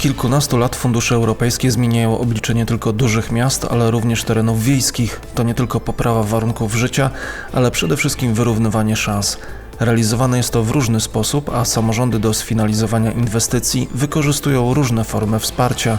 kilkunastu lat fundusze europejskie zmieniają oblicze nie tylko dużych miast, ale również terenów wiejskich. To nie tylko poprawa warunków życia, ale przede wszystkim wyrównywanie szans. Realizowane jest to w różny sposób, a samorządy do sfinalizowania inwestycji wykorzystują różne formy wsparcia.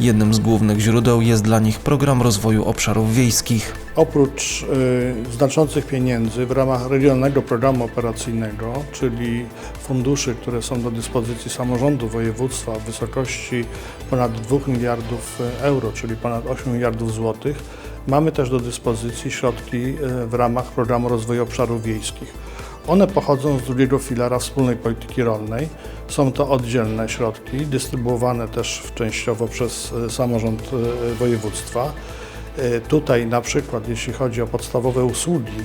Jednym z głównych źródeł jest dla nich program rozwoju obszarów wiejskich. Oprócz y, znaczących pieniędzy w ramach regionalnego programu operacyjnego, czyli funduszy, które są do dyspozycji samorządu województwa w wysokości ponad 2 miliardów euro, czyli ponad 8 miliardów złotych, mamy też do dyspozycji środki y, w ramach programu rozwoju obszarów wiejskich. One pochodzą z drugiego filara wspólnej polityki rolnej. Są to oddzielne środki, dystrybuowane też częściowo przez y, samorząd y, województwa. E, Tutaj na przykład jeśli chodzi o podstawowe usługi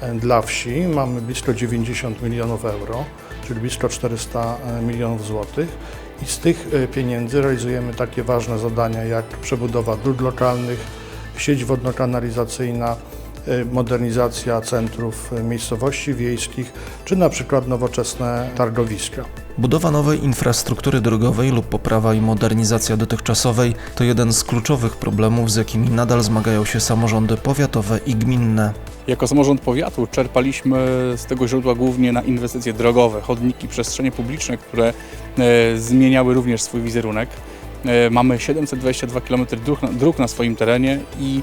e, dla wsi mamy blisko 90 milionów euro, czyli blisko 400 milionów złotych i z tych e, pieniędzy realizujemy takie ważne zadania jak przebudowa dróg lokalnych, sieć wodno-kanalizacyjna, e, modernizacja centrów e, miejscowości wiejskich czy na przykład nowoczesne targowiska. Budowa nowej infrastruktury drogowej lub poprawa i modernizacja dotychczasowej to jeden z kluczowych problemów, z jakimi nadal zmagają się samorządy powiatowe i gminne. Jako samorząd powiatu czerpaliśmy z tego źródła głównie na inwestycje drogowe, chodniki, przestrzenie publiczne, które e, zmieniały również swój wizerunek. E, mamy 722 km dróg, na swoim terenie i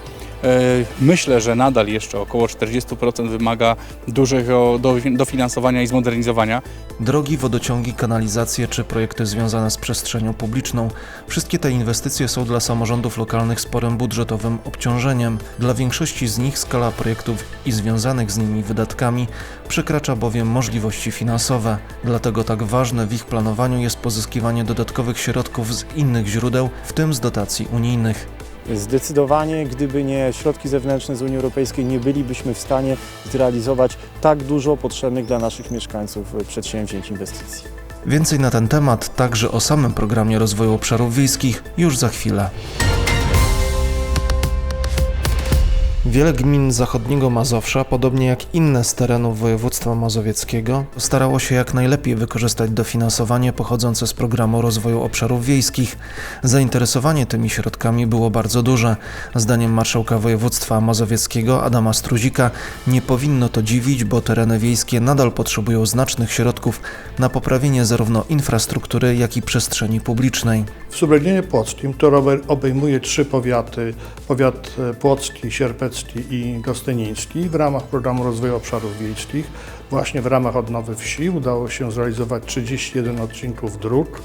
myślę, że nadal jeszcze około 40% wymaga dużego do- dofinansowania i zmodernizowania. Drogi, wodociągi, kanalizacje czy projekty związane z przestrzenią publiczną wszystkie te inwestycje są dla samorządów lokalnych sporym budżetowym obciążeniem. Dla większości z nich skala projektów i związanych z nimi wydatkami przekracza bowiem możliwości finansowe. Dlatego tak ważne w ich planowaniu jest pozyskiwanie dodatkowych środków z innych źródeł, w tym z dotacji unijnych. Zdecydowanie, gdyby nie środki zewnętrzne z Unii Europejskiej, nie bylibyśmy w stanie zrealizować tak dużo potrzebnych dla naszych mieszkańców przedsięwzięć inwestycji. Więcej na ten temat, także o samym programie rozwoju obszarów wiejskich, już za chwilę. Wiele gmin zachodniego Mazowsza, podobnie jak inne z terenów województwa mazowieckiego, starało się jak najlepiej wykorzystać dofinansowanie pochodzące z programu rozwoju obszarów wiejskich. Zainteresowanie tymi środkami było bardzo duże. Zdaniem marszałka województwa mazowieckiego Adama Struzika nie powinno to dziwić, bo tereny wiejskie nadal potrzebują znacznych środków na poprawienie zarówno infrastruktury, jak i przestrzeni publicznej. W subregionie płockim, obe- obejmuje trzy powiaty, powiat e, płocki, sierpecki i gostyniński, w ramach programu rozwoju obszarów wiejskich, właśnie w ramach odnowy wsi udało się zrealizować 31 odcinków dróg,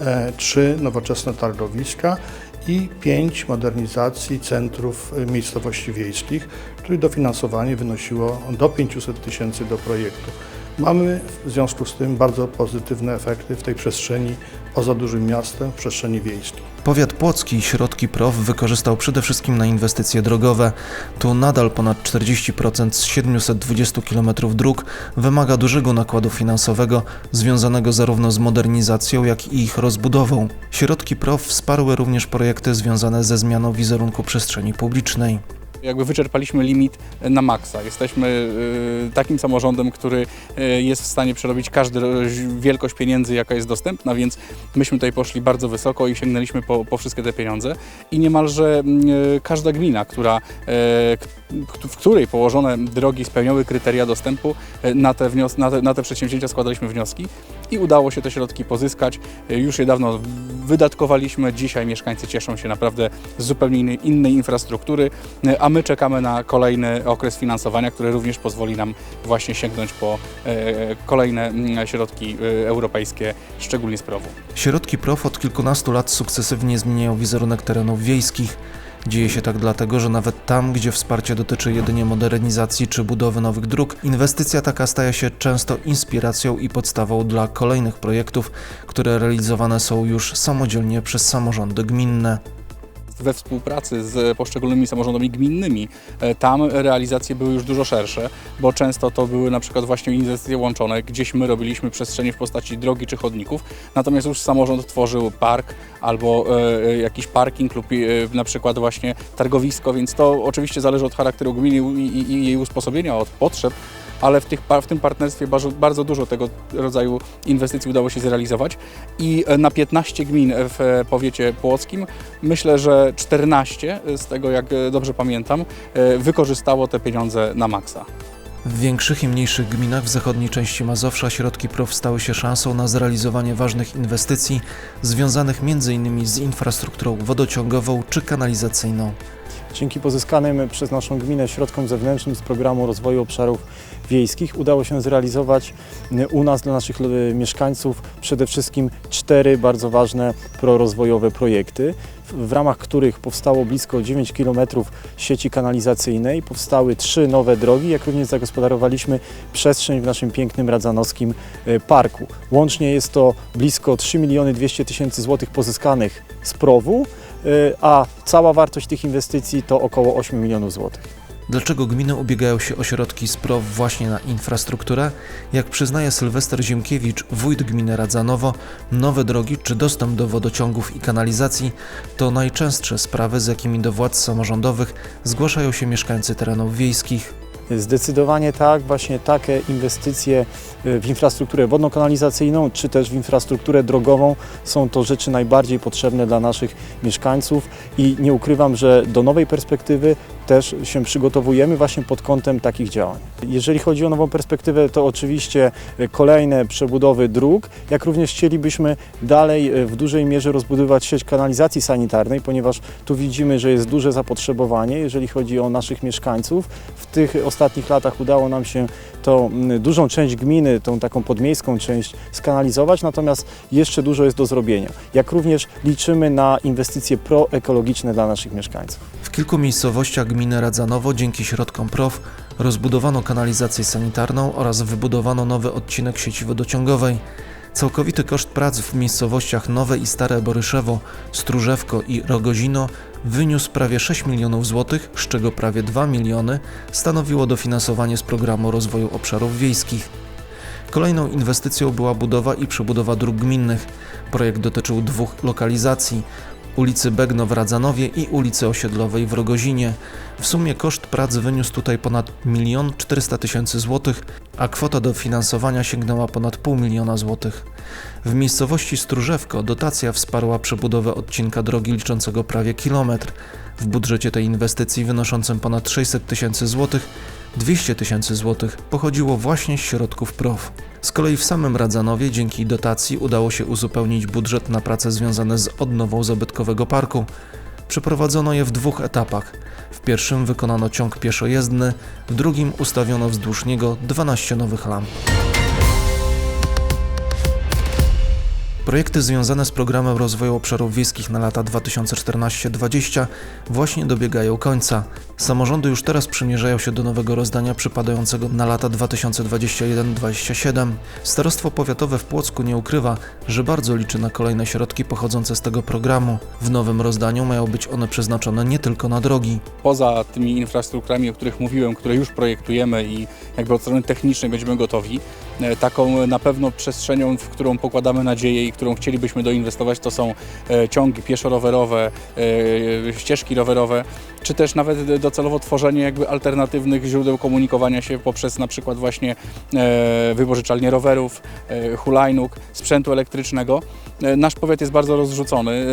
e, trzy nowoczesne targowiska i pięć modernizacji centrów e, miejscowości wiejskich, których dofinansowanie wynosiło do 500 tysięcy do projektu. Mamy w związku z tym bardzo pozytywne efekty w tej przestrzeni poza dużym miastem, w przestrzeni wiejskiej. Powiat płocki środki PROW wykorzystał przede wszystkim na inwestycje drogowe. Tu nadal ponad 40% z 720 km dróg wymaga dużego nakładu finansowego związanego zarówno z modernizacją, jak i ich rozbudową. Środki PROW wsparły również projekty związane ze zmianą wizerunku przestrzeni publicznej. Jakby wyczerpaliśmy limit na maksa. Jesteśmy y, takim samorządem, który y, jest w stanie przerobić każdą wielkość pieniędzy, jaka jest dostępna, więc myśmy tutaj poszli bardzo wysoko i sięgnęliśmy po, po wszystkie te pieniądze. I niemalże każda gmina, która, w której położone drogi spełniały kryteria dostępu, na te, wnios- na te, na te przedsięwzięcia składaliśmy wnioski i udało się te środki pozyskać. Y, Już je dawno wydatkowaliśmy. Dzisiaj mieszkańcy cieszą się naprawdę z zupełnie innej, innej infrastruktury, y, a my czekamy na kolejny okres finansowania, który również pozwoli nam właśnie sięgnąć po e, kolejne środki e, europejskie, szczególnie z PROW-u. Środki PROW od kilkunastu lat sukcesywnie zmieniają wizerunek terenów wiejskich. Dzieje się tak dlatego, że nawet tam, gdzie wsparcie dotyczy jedynie modernizacji czy budowy nowych dróg, inwestycja taka staje się często inspiracją i podstawą dla kolejnych projektów, które realizowane są już samodzielnie przez samorządy gminne. We współpracy z poszczególnymi samorządami gminnymi. E, Tam realizacje były już dużo szersze, bo często to były na przykład właśnie inwestycje łączone, gdzieś my robiliśmy przestrzenie w postaci drogi czy chodników, natomiast już samorząd tworzył park albo e, jakiś parking lub e, na przykład właśnie targowisko, więc to oczywiście zależy od charakteru gminy i jej usposobienia, od potrzeb, ale w, tych, w tym partnerstwie bardzo, bardzo dużo tego rodzaju inwestycji udało się zrealizować i e, na 15 gmin w e, powiecie płockim myślę, że 14 z tego jak e, dobrze pamiętam e, wykorzystało te pieniądze na maksa. W większych i mniejszych gminach w zachodniej części Mazowsza środki PROW stały się szansą na zrealizowanie ważnych inwestycji związanych m.in. z infrastrukturą wodociągową czy kanalizacyjną. Dzięki pozyskanym przez naszą gminę środkom zewnętrznym z programu rozwoju obszarów wiejskich udało się zrealizować y, u nas dla naszych y, mieszkańców przede wszystkim cztery bardzo ważne prorozwojowe projekty, w- ramach których powstało blisko 9 km sieci kanalizacyjnej, powstały trzy nowe drogi, jak również zagospodarowaliśmy przestrzeń w naszym pięknym Radzanowskim y, Parku. Łącznie jest to blisko 3 miliony 200 tysięcy złotych pozyskanych z PROW-u, a cała wartość tych inwestycji to około 8 milionów złotych. Dlaczego gminy ubiegają się o środki z PROW właśnie na infrastrukturę? Jak przyznaje Sylwester Ziemkiewicz, wójt gminy Radzanowo, nowe drogi czy dostęp do wodociągów i kanalizacji to najczęstsze sprawy, z jakimi do władz samorządowych zgłaszają się mieszkańcy terenów wiejskich. Zdecydowanie tak, właśnie takie inwestycje y, w infrastrukturę wodno-kanalizacyjną czy też w infrastrukturę drogową są to rzeczy najbardziej potrzebne dla naszych mieszkańców. I nie ukrywam, że do nowej perspektywy też się przygotowujemy właśnie pod kątem takich działań. Jeżeli chodzi o nową perspektywę, to oczywiście kolejne przebudowy dróg, jak również chcielibyśmy dalej y, w dużej mierze rozbudować sieć kanalizacji sanitarnej, ponieważ tu widzimy, że jest duże zapotrzebowanie, jeżeli chodzi o naszych mieszkańców. W tych ostatnich latach udało nam się mm, dużą część gminy, tą taką podmiejską część skanalizować, natomiast jeszcze dużo jest do zrobienia. Jak również liczymy na inwestycje proekologiczne dla naszych mieszkańców. Kilku miejscowościach gminy Radzanowo dzięki środkom PROW rozbudowano kanalizację sanitarną oraz wybudowano nowy odcinek sieci wodociągowej. Całkowity koszt prac w miejscowościach Nowe i Stare Boryszewo, Stróżewko i Rogozino wyniósł prawie 6 milionów złotych, z czego prawie 2 miliony stanowiło dofinansowanie z programu rozwoju obszarów wiejskich. Kolejną inwestycją była budowa i przebudowa dróg gminnych. Projekt dotyczył dwóch lokalizacji ulicy Begno w Radzanowie i ulicy Osiedlowej w Rogozinie. W sumie koszt prac wyniósł tutaj ponad 1 400 tysięcy złotych, a kwota dofinansowania sięgnęła ponad pół miliona złotych. W miejscowości Stróżewko dotacja wsparła przebudowę odcinka drogi liczącego prawie kilometr. W budżecie tej inwestycji wynoszącym ponad 600 tysięcy złotych 200 tysięcy złotych pochodziło właśnie z środków PROW. Z kolei w samym Radzanowie dzięki dotacji udało się uzupełnić budżet na prace związane z odnową zabytkowego parku. Przeprowadzono je w dwóch etapach. W pierwszym wykonano ciąg pieszojezdny, w drugim ustawiono wzdłuż niego 12 nowych lamp. Projekty związane z programem rozwoju obszarów wiejskich na lata 2014-2020 właśnie dobiegają końca. Samorządy już teraz przymierzają się do nowego rozdania przypadającego na lata 2021-2027. Starostwo Powiatowe w Płocku nie ukrywa, że bardzo liczy na kolejne środki pochodzące z tego programu. W nowym rozdaniu mają być one przeznaczone nie tylko na drogi. Poza tymi infrastrukturami, o których mówiłem, które już projektujemy i jakby od strony technicznej będziemy gotowi, taką na pewno przestrzenią, w którą pokładamy nadzieję i którą chcielibyśmy doinwestować, to są e, ciągi pieszo-rowerowe, e, ścieżki rowerowe, czy też nawet docelowo tworzenie jakby alternatywnych źródeł komunikowania się poprzez na przykład właśnie e, wypożyczalnie rowerów, e, hulajnóg, sprzętu elektrycznego. E, Nasz powiat jest bardzo rozrzucony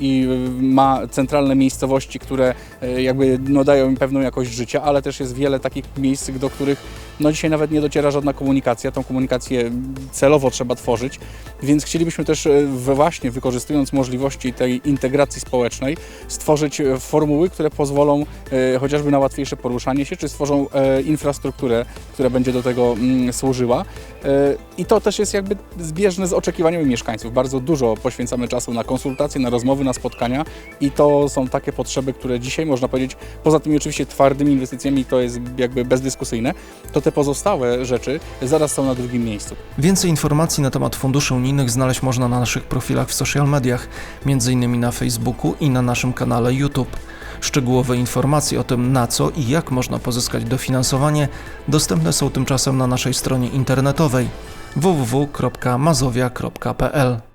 i ma centralne miejscowości, które jakby no, dają im pewną jakość życia, ale też jest wiele takich miejsc, do których no, dzisiaj nawet nie dociera żadna komunikacja. Tą komunikację celowo trzeba tworzyć, więc chcielibyśmy też właśnie wykorzystując możliwości tej integracji społecznej stworzyć formuły, które pozwolą e, chociażby na łatwiejsze poruszanie się, czy stworzą e, infrastrukturę, która będzie do tego mm, służyła. E, I to też jest jakby zbieżne z oczekiwaniami mieszkańców. Bardzo dużo poświęcamy czasu na konsultacje, na rozmowy, na spotkania i to są takie potrzeby, które dzisiaj można powiedzieć, poza tymi oczywiście twardymi inwestycjami, to jest jakby bezdyskusyjne, to te pozostałe rzeczy zaraz są na drugim miejscu. Więcej informacji na temat funduszy unijnych znaleźć można na naszych profilach w social mediach, m.in. na Facebooku i na naszym kanale YouTube. Szczegółowe informacje o tym, na co i jak można pozyskać dofinansowanie, dostępne są tymczasem na naszej stronie internetowej www.mazowia.pl.